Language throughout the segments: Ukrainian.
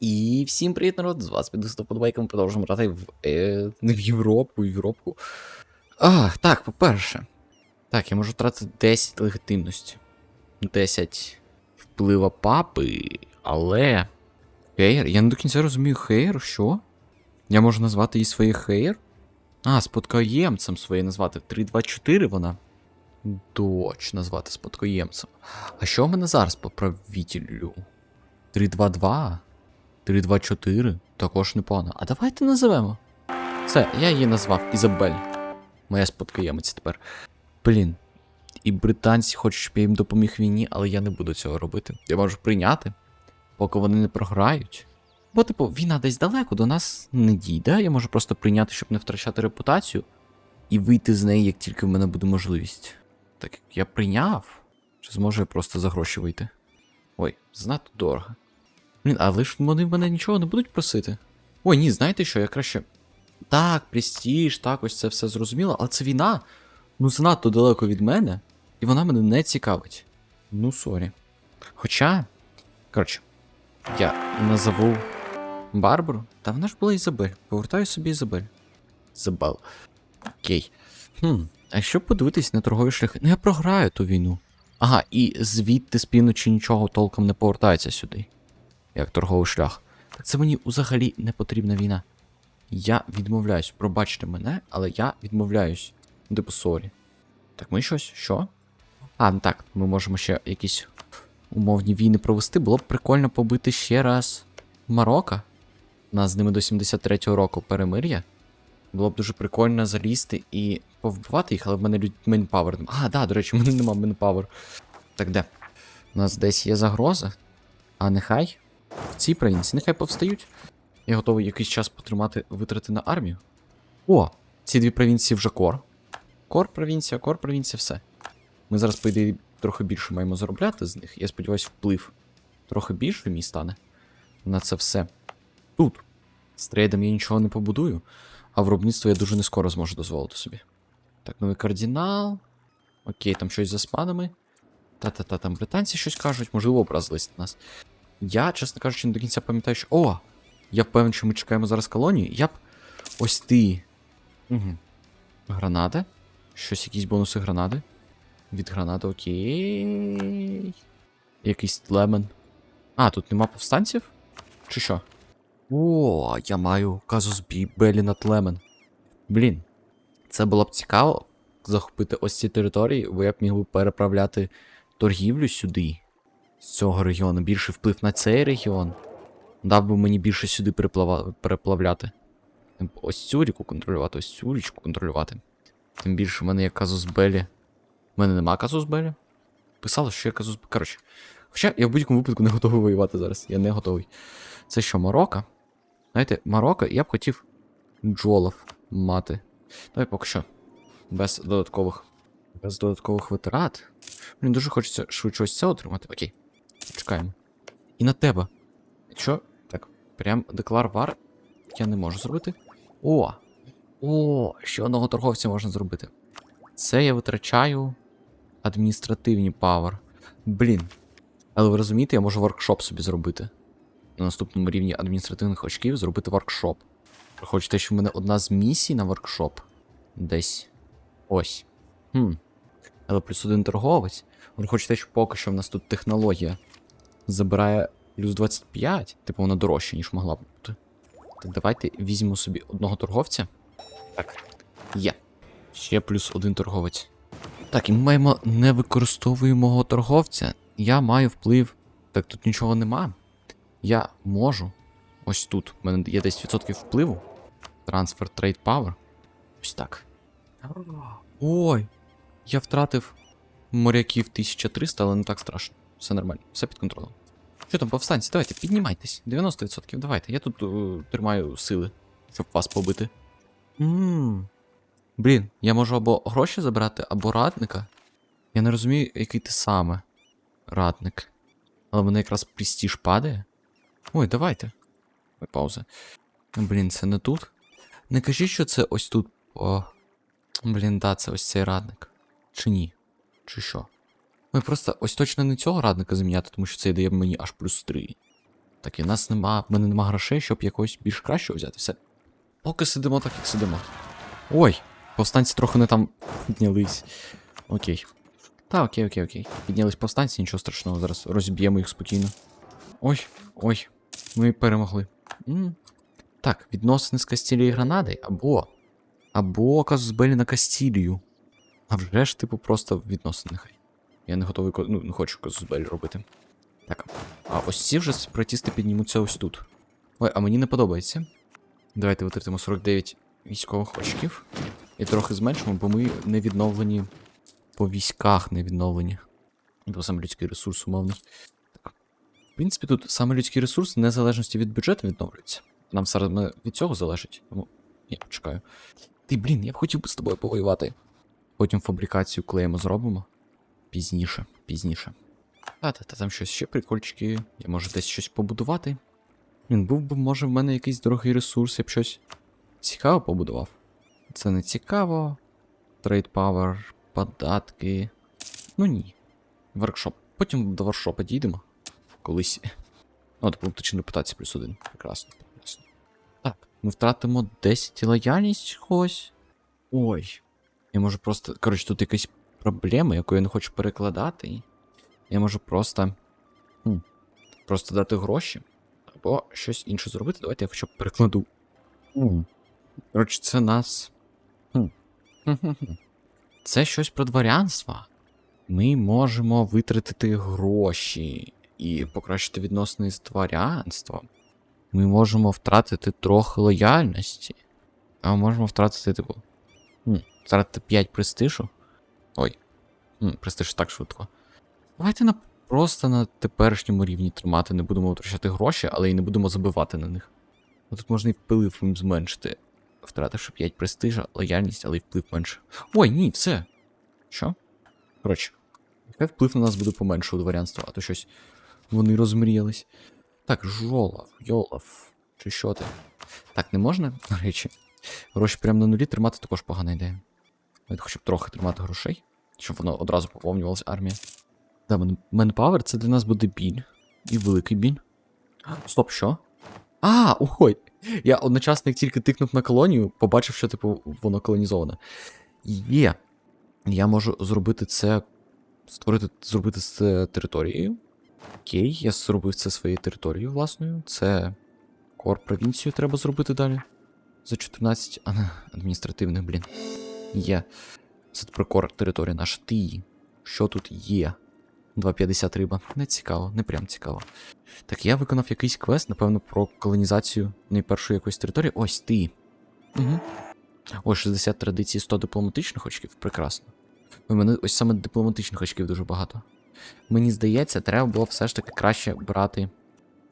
І всім привіт, народ! З вас підлистав подбайком продовжуємо грати в, е, не в Європу, в Європку. А, так, по-перше. Так, я можу втратити 10 легітимності. 10 вплива папи, але. Хейр? Я не до кінця розумію хейр, що? Я можу назвати її своєю хейр? А, спадкоємцем своє назвати. 324 вона. Доч назвати спадкоємцем. А що в мене зараз по правителю? 322? 324? Також непогано. А давайте називемо. Це, я її назвав Ізабель. Моя спадкоємиця тепер. Блін. І британці хочуть, щоб я їм допоміг війні, але я не буду цього робити. Я можу прийняти, поки вони не програють. Бо, типу, війна десь далеко до нас не дійде. Я можу просто прийняти, щоб не втрачати репутацію, і вийти з неї, як тільки в мене буде можливість. Так я прийняв. Чи зможу я просто за гроші вийти? Ой, занадто дорого. Блін, але ж вони мене нічого не будуть просити. Ой, ні, знаєте що, я краще. Так, престіж, так, ось це все зрозуміло, але це війна. Ну, занадто далеко від мене, і вона мене не цікавить. Ну, сорі. Хоча. Коротше, я назову Барбару, та вона ж була Ізабель. Повертаю собі Ізабель. Забал. Окей. Хм, а якщо подивитись на торгові шляхи, ну я програю ту війну. Ага, і звідти з півночі нічого толком не повертається сюди. Як торговий шлях. Це мені взагалі не потрібна війна. Я відмовляюсь, пробачте мене, але я відмовляюсь. Типу, сорі. Так ми щось? Що? А, ну так, ми можемо ще якісь умовні війни провести. Було б прикольно побити ще раз Марокко. У нас з ними до 73-го року перемир'я. Було б дуже прикольно залізти і повбивати їх, але в мене люд... мейнпавер. нема. А, да, до речі, в мене нема мейнпавер. Так де? У нас десь є загроза. А нехай. В цій провінції, нехай повстають. Я готовий якийсь час потримати витрати на армію. О, ці дві провінції вже кор. Кор провінція, кор провінція, все. Ми зараз, по ідеї, трохи більше маємо заробляти з них. Я сподіваюся, вплив трохи більше мій стане на це все. Тут. З трейдом я нічого не побудую, а виробництво я дуже не скоро зможу дозволити собі. Так, новий кардинал. Окей, там щось за спадами. Та-та-та, там британці щось кажуть, можливо, образились на нас. Я, чесно кажучи, не до кінця пам'ятаю, що. О! Я впевнений, що ми чекаємо зараз колонію. Я б. Ось ти. Угу. Гранати. Щось, якісь бонуси гранати. Від гранати, окей. Якийсь лемен. А, тут нема повстанців? Чи що? О, я маю казус Белі над Лемен. Блін. Це було б цікаво захопити ось ці території, бо я б міг би переправляти торгівлю сюди. З цього регіону. Більший вплив на цей регіон. Дав би мені більше сюди переплава... переплавляти. Ось цю ріку контролювати, ось цю річку контролювати. Тим більше в мене є казус Белі. У мене нема казус Белі. Писало, що є казус Коротше. Хоча я в будь-якому випадку не готовий воювати зараз. Я не готовий. Це що, Марокко? Знаєте, Марокко я б хотів джолов мати. Давай поки що. Без додаткових. Без додаткових витрат. Мені дуже хочеться швидше ось це отримати. Окей. Чекаємо. І на тебе. Що? Так, прям деклар вар я не можу зробити. О! О, ще одного торговця можна зробити. Це я витрачаю адміністративні павер. Блін. Але ви розумієте, я можу воркшоп собі зробити. На наступному рівні адміністративних очків зробити воркшоп. Хочете, що в мене одна з місій на воркшоп? Десь. Ось. Хм. Але плюс один торговець. Ви хочете, що поки що в нас тут технологія забирає плюс 25. Типу вона дорожча, ніж могла б бути. Так давайте візьмемо собі одного торговця. Так. Є. Ще плюс один торговець. Так, і ми маємо не використовуємого торговця. Я маю вплив. Так тут нічого нема. Я можу. Ось тут. У мене є 10% впливу. Трансфер трейд power. Ось так. Ой. Я втратив моряків 1300, але не так страшно. Все нормально, все під контролем. Що там, повстанці, давайте, піднімайтесь. 90%, давайте. Я тут е, тримаю сили, щоб вас побити. Ммм. Блін, я можу або гроші забрати, або радника. Я не розумію, який ти саме радник. Але мене якраз престіж падає. Ой, давайте. Ой, пауза. Блін, це не тут. Не кажіть, що це ось тут. О. Блін, да, це ось цей радник. Чи ні? Чи що? Ой, просто ось точно не цього радника заміняти, тому що це дає мені аж плюс 3. Так, і в нас нема. В мене нема грошей, щоб якогось більш кращого взяти. Все. Поки сидимо, так як сидимо. Ой, повстанці трохи не там піднялись. Окей. Та, окей, окей, окей. Піднялись повстанці, нічого страшного, зараз розб'ємо їх спокійно. Ой, ой, ми перемогли. м Так, відносини з Кастілією і Гранади, або. Або казус Белі на Кастілію. А вже ж, типу, просто відносини нехай. Я не готовий, ну, не хочу казус Белі робити. Так. А ось ці вже сепаратісти піднімуться ось тут. Ой, а мені не подобається. Давайте витратимо 49 військових очків. І трохи зменшимо, бо ми не відновлені по військах не відновлені. Бо саме людський ресурс умовний. Так. В принципі, тут саме людський ресурс, в незалежності від бюджету відновлюється. Нам саме від цього залежить. Тому я почекаю. Ти, блін, я б хотів би з тобою повоювати. Потім фабрикацію клеємо зробимо. Пізніше, пізніше. А, та, та там щось ще прикольчики. Я можу десь щось побудувати. Він був би, може, в мене якийсь дорогий ресурс, я б щось цікаве побудував. Це не цікаво. Трейд Power, податки. Ну ні. Воркшоп. Потім до воркшопа дійдемо. Колись. О, дипломатична репутація плюс один. Прекрасно, прекрасно. Так, ми втратимо 10 лояльність когось. Ой. Я можу просто. Коротше, тут якась проблема, яку я не хочу перекладати. Я можу просто. Хм, просто дати гроші. Або щось інше зробити. Давайте я хоча б перекладу. Коротше, це нас. Це щось про дворянство. Ми можемо витратити гроші і покращити відносини з дворянством. Ми можемо втратити трохи лояльності. А ми можемо втратити, типу. Втратити 5 престижу. Ой. Хм, Престиж так швидко. Давайте на просто на теперішньому рівні тримати, не будемо втрачати гроші, але й не будемо забивати на них. Ну, Тут можна і вплив їм зменшити. Втративши 5 престижа, лояльність, але й вплив менше. Ой, ні, все. Що? Коротше, нехай вплив на нас буде поменше у дворянства, а то щось вони розмріялись. Так, жолов, йолов. Чи що ти? Так, не можна, до речі. Гроші прямо на нулі тримати також погана ідея. Давайте хоча б трохи тримати грошей, щоб воно одразу поповнювалася армія. Да, мен- Manpower це для нас буде біль. І великий біль. Стоп, що? А, ой! Я одночасно, як тільки тикнув на колонію, побачив, що, типу, воно колонізоване. Є. Я можу зробити це. Створити, зробити це територією. Окей, я зробив це своєю територією власною. Це кор провінцію треба зробити далі. За 14 а, не, адміністративних, блін. Є. Це тепер кор територія наша. Ти. Що тут є? 2,50 риба. Не цікаво, не прям цікаво. Так, я виконав якийсь квест, напевно, про колонізацію найпершої якоїсь території. Ось ти. Угу. Ось 60 традицій, 100 дипломатичних очків. Прекрасно. У мене ось саме дипломатичних очків дуже багато. Мені здається, треба було все ж таки краще брати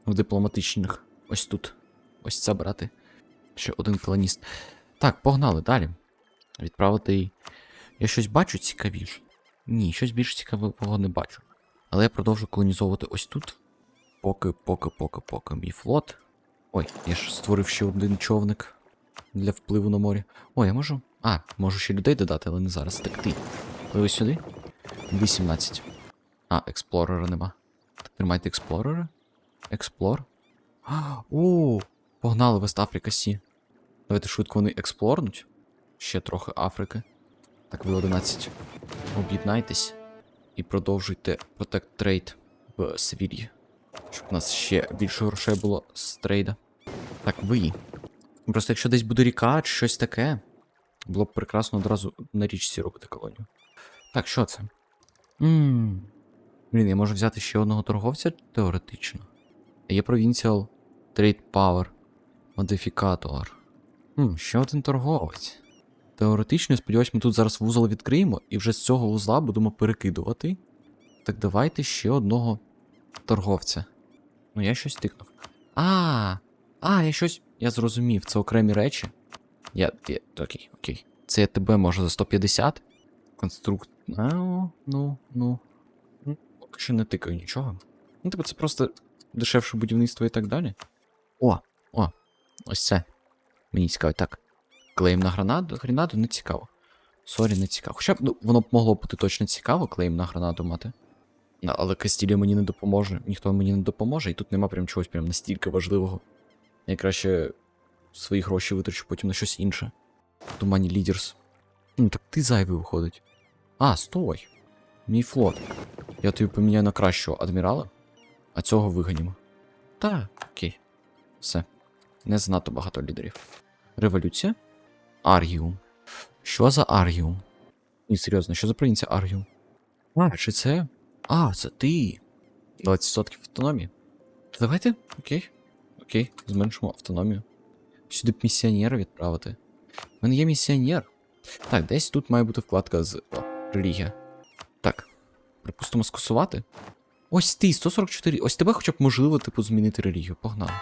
в дипломатичних. Ось тут. Ось це брати. Ще один колоніст. Так, погнали далі. Відправити. Я щось бачу цікавіше. Ні, щось більш цікавого не бачу. Але я продовжу колонізовувати ось тут. Поки, поки, поки, поки мій флот. Ой, я ж створив ще один човник для впливу на морі. Ой, я можу. А, можу ще людей додати, але не зараз. Так ти. Пливи сюди. 18. А, експлорера нема. Так, тримайте експлорера. Експлор. О, погнали Вест Африка Сі. Давайте швидко вони експлорнуть. Ще трохи Африки. Так, ви 11. Об'єднайтесь і продовжуйте Protect Trade в Севілії. Щоб у нас ще більше грошей було з трейда. Так, ви. Просто якщо десь буде ріка чи щось таке, було б прекрасно одразу на річці робити колонію. Так, що це? Ммм. Блін, я можу взяти ще одного торговця теоретично. Є Provincial Trade Power. Модифікатор. Хм, ще один торговець. Теоретично, сподіваюсь, ми тут зараз вузол відкриємо і вже з цього вузла будемо перекидувати. Так давайте ще одного торговця. Ну, я щось тикнув. А, а, я щось. Я зрозумів, це окремі речі. Я. я окей, окей. Це я тебе можу за 150. Конструкт. Ну, ну. Ну, Поки що не тикаю нічого. Ну, типу, це просто дешевше будівництво і так далі. О, о, ось це. Мені цікаво, так. Клейм на гранаду, гранаду не цікаво. Сорі, не цікаво. Хоча б ну, воно б могло бути точно цікаво, клейм на гранаду мати. Але Кастілія мені не допоможе, ніхто мені не допоможе, і тут нема прям чогось прям настільки важливого. Я краще свої гроші витрачу потім на щось інше. Тумані лідерс. Ну так ти зайвий виходить. А, стой. Мій флот. Я тобі поміняю на кращого адмірала, а цього виганімо. Та, окей. Все. Не занадто багато лідерів. Революція? Аргіум. Що за Аргіум? Ні, серйозно, що за провінція Аргіум? А, чи це? А, це ти. 20% автономії. То давайте, окей. Окей, зменшимо автономію. Сюди б місіонера відправити. У мене є місіонер. Так, десь тут має бути вкладка з о, релігія. Так. Припустимо скасувати. Ось ти, 144. Ось тебе хоча б можливо, типу, змінити релігію. Погнали.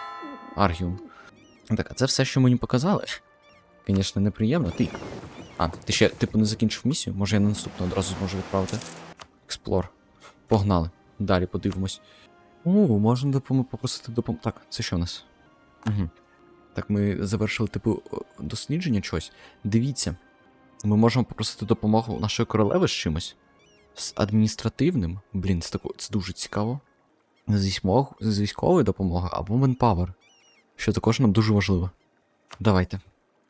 Аргіум. Так, а це все, що мені показали. Звісно, неприємно. Ти. А, ти ще, типу, не закінчив місію? Може я на наступну одразу зможу відправити? Експлор. Погнали. Далі подивимось. О, можна допом... попросити допомогу. Так, це що в нас? Угу. Так, ми завершили, типу, дослідження чогось. Дивіться, ми можемо попросити допомогу нашої королеви з чимось. З адміністративним. Блін, це, тако, це дуже цікаво. З, з військовою допомогою або манпавер. Що також нам дуже важливо. Давайте.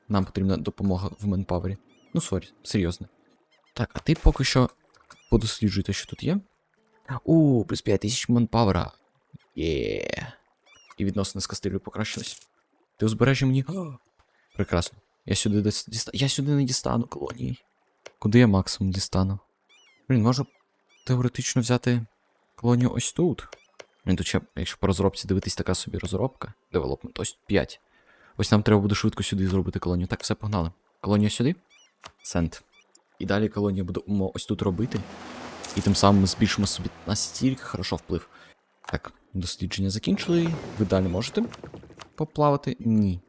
Нам потрібна допомога в манпавері. Ну, сорі, серйозно. Так, а ти поки що подосліджуй те, що тут є. У, плюс 5000 манпавера. Є. І відносини з Кастилью покращились. Ти узбережжя мені. Прекрасно. Я сюди десь діста... Я сюди не дістану колонії. Куди я максимум дістану? Блін, можу теоретично взяти колонію ось тут. Блін, тут ще, якщо по розробці дивитись, така собі розробка. Девелопмент, ось 5. Ось нам треба буде швидко сюди зробити колонію. Так, все погнали. Колонія сюди. Сенд. І далі колонію будемо ось тут робити. І тим самим ми збільшимо собі настільки хорошо вплив. Так, дослідження закінчили. Ви далі можете поплавати? Ні.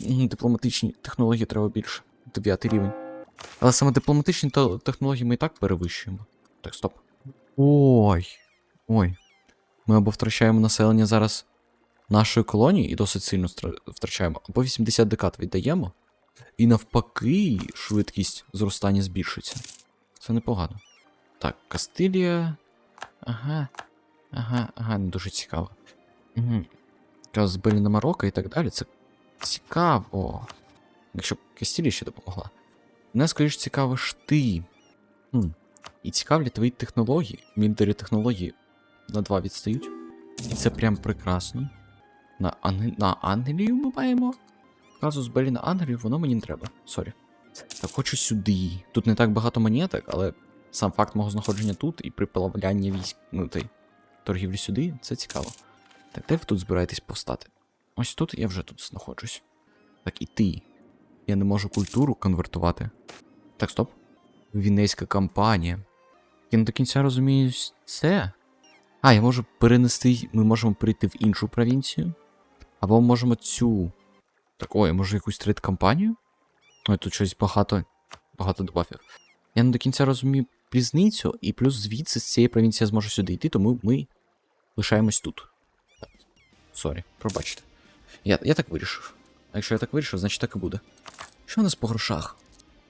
Дипломатичні технології треба більше. Дев'ятий рівень. Але саме дипломатичні технології ми і так перевищуємо. Так, стоп. Ой. Ой. Ми або втрачаємо населення зараз нашої колонії і досить сильно втрачаємо, або 80 декад віддаємо. І навпаки, швидкість зростання збільшиться. Це непогано. Так, Кастилія. Ага. Ага, ага, не дуже цікаво. Угу. Казбеліна Марокко і так далі. Це цікаво. Якщо б Кастилія ще допомогла. Мене, скоріш, цікавиш ти. Хм. І цікавлять твої технології. Мілітарі технології на два відстають. І це прям прекрасно. На, Ан... на Ангелію ми маємо. Казус Белі на Ангелію, воно мені не треба. Сорі. Так хочу сюди. Тут не так багато монеток, але сам факт мого знаходження тут і приплавляння військ, ну той, торгівлі сюди, це цікаво. Так, де ви тут збираєтесь повстати? Ось тут я вже тут знаходжусь. Так, і ти. Я не можу культуру конвертувати. Так, стоп. Вінейська кампанія. Я не до кінця розумію це. А, я можу перенести. Ми можемо перейти в іншу провінцію. Або можемо цю. Так, ой, може якусь трейд кампанію? Ой, тут щось багато. Багато добафів. Я не до кінця розумію різницю, і плюс звідси з цієї провінції я зможу сюди йти, тому ми лишаємось тут. Сорі, пробачте. Я, я так вирішив. А якщо я так вирішив, значить так і буде. Що у нас по грошах?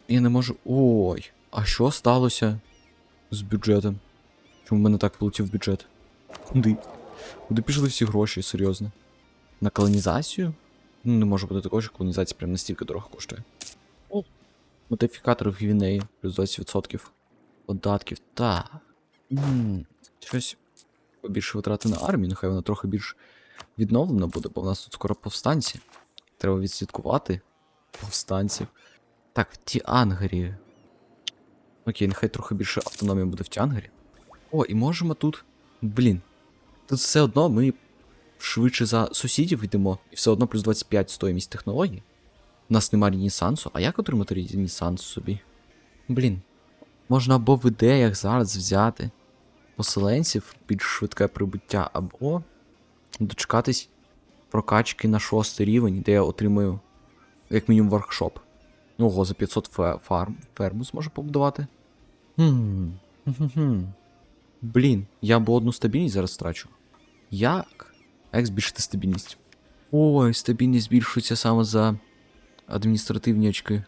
Я не можу. Ой, а що сталося з бюджетом? Чому в мене так полетів бюджет? Куди? Куди пішли всі гроші, серйозно? На колонізацію? Ну, не може бути такого, що колонізація прям настільки дорого коштує. Модифікатор в Гвінеї, плюс 20% податків. Та. Щось побільше витрати на армію, нехай вона трохи більш відновлена буде, бо в нас тут скоро повстанці. Треба відслідкувати повстанців. Так, в Тіангері. Окей, нехай трохи більше автономії буде в Тіангері. О, і можемо тут. Блін. Тут все одно ми швидше за сусідів йдемо, і все одно плюс 25 стоїмість технологій. У нас немає Ренесансу, а як отримати Ренесанс собі? Блін. Можна або в ідеях зараз взяти поселенців більш швидке прибуття, або дочекатись прокачки на шостий рівень, де я отримаю як мінімум воркшоп. Ого, за 500 фарм, ферму зможу побудувати. Хм. Блін, я або одну стабільність зараз втрачу. Як? Як збільшити стабільність? Ой, стабільність збільшується саме за адміністративні очки.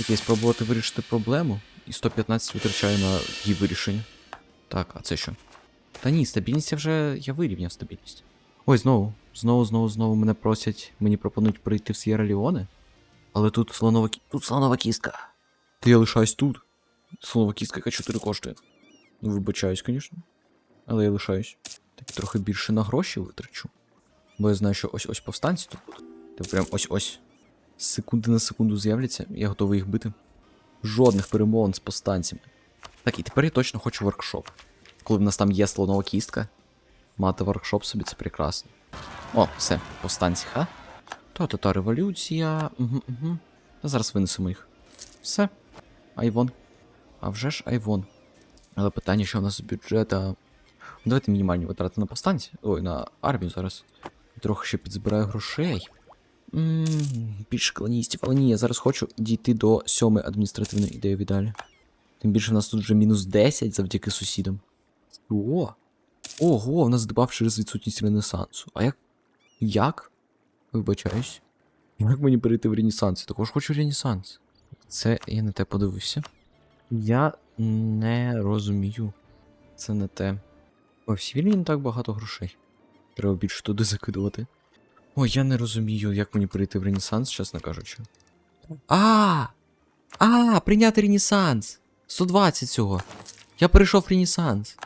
Окей, спробувати вирішити проблему. І 115 витрачаю на її вирішення. Так, а це що? Та ні, стабільність я вже. я вирівняв стабільність. Ой, знову, знову, знову, знову мене просять, мені пропонують прийти в С'єра Ліоне. Але тут слонова. Тут слонова кістка. Та я лишаюсь тут. Слонова кістка, яка 4 коштує. Ну, вибачаюсь, звісно. Але я лишаюсь. Так трохи більше на гроші витрачу. Бо я знаю, що ось ось повстанці тут будуть. Та прям ось ось. З секунди на секунду з'являться, я готовий їх бити. Жодних перемовин з повстанцями. Так, і тепер я точно хочу воркшоп. Коли в нас там є слонова кістка, мати воркшоп собі це прекрасно. О, все, повстанці, ха? То-то та революція. Угу, угу. Зараз винесемо їх. Все. Айвон. А вже ж Айвон. Але питання, що у нас з бюджета. Давайте мінімальні витрати на повстанці. Ой, на армію зараз. Трохи ще підзбираю грошей. Ммм, більше колоністів. Але ні, я зараз хочу дійти до сьомої адміністративної ідеї віддалі. Тим більше в нас тут вже мінус 10 завдяки сусідам. О! Ого, в нас дебаф через відсутність ренесансу. А як. Як? Вибачаюсь. Як мені перейти в Ренесанс? Я також хочу Ренесанс. Це я не те подивився. Я не розумію. Це не те. О, в Сівілі не так багато грошей. Треба більше туди закидувати. Ой, я не розумію, як мені перейти в Ренесанс, чесно кажучи. А! А, прийняти Ренесанс! 120 цього. Я перейшов в Ренесанс.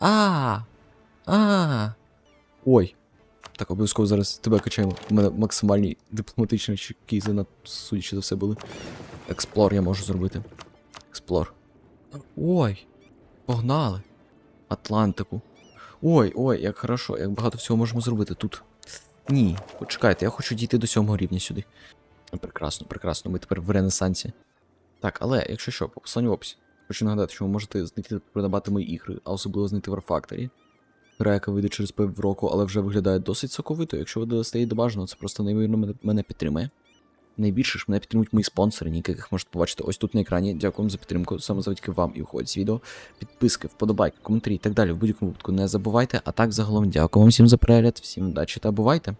А! А! Ой. Так, обов'язково зараз тебе качаємо. У мене максимальні дипломатичні чеки за судячи за все були. Експлор я можу зробити. Експлор. Ой. Погнали. Атлантику. Ой, ой, як хорошо, як багато всього можемо зробити тут. Ні, почекайте, я хочу дійти до сьомого рівня сюди. Прекрасно, прекрасно, ми тепер в Ренесансі. Так, але якщо що, по посланню в описі. Хочу нагадати, що ви можете знайти та придбати мої ігри, а особливо знайти War Factory. Гра, яка вийде через півроку, але вже виглядає досить соковито. Якщо ви додасте її до бажаного, це просто неймовірно мене, підтримує. Найбільше ж мене підтримують мої спонсори, яких можете побачити ось тут на екрані. Дякую вам за підтримку. Саме завдяки вам і уходять з відео. Підписки, вподобайки, коментарі і так далі. В будь-якому випадку не забувайте. А так загалом дякую вам всім за перегляд, всім удачі та бувайте!